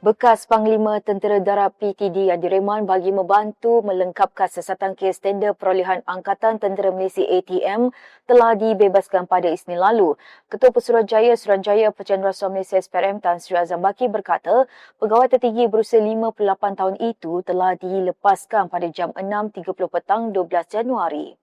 Bekas Panglima Tentera Darat PTD yang direman bagi membantu melengkapkan sesatan kes tender perolehan Angkatan Tentera Malaysia ATM telah dibebaskan pada Isnin lalu. Ketua Pesuruhjaya Suruhanjaya Pecahan Rasuah Malaysia SPRM Tan Sri Azam Baki berkata, pegawai tertinggi berusia 58 tahun itu telah dilepaskan pada jam 6.30 petang 12 Januari.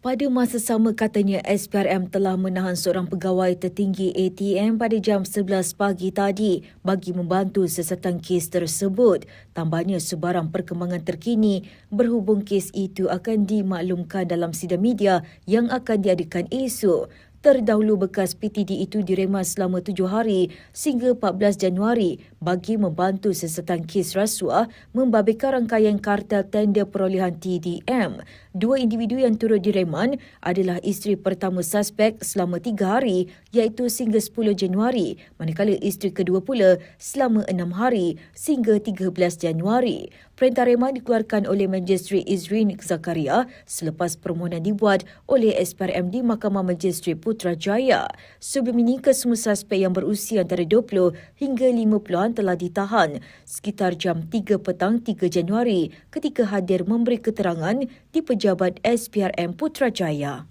Pada masa sama katanya SPRM telah menahan seorang pegawai tertinggi ATM pada jam 11 pagi tadi bagi membantu sesatan kes tersebut. Tambahnya sebarang perkembangan terkini berhubung kes itu akan dimaklumkan dalam sidang media yang akan diadakan esok. Terdahulu bekas PTD itu direman selama tujuh hari sehingga 14 Januari bagi membantu sesatan kes rasuah membabitkan rangkaian kartel tender perolehan TDM. Dua individu yang turut direman adalah isteri pertama suspek selama tiga hari iaitu sehingga 10 Januari manakala isteri kedua pula selama enam hari sehingga 13 Januari. Perintah reman dikeluarkan oleh Magistrate Izrin Zakaria selepas permohonan dibuat oleh SPRM di Mahkamah Magistrate Putrajaya. Sebelum ini, kesemua suspek yang berusia antara 20 hingga 50-an telah ditahan sekitar jam 3 petang 3 Januari ketika hadir memberi keterangan di pejabat SPRM Putrajaya.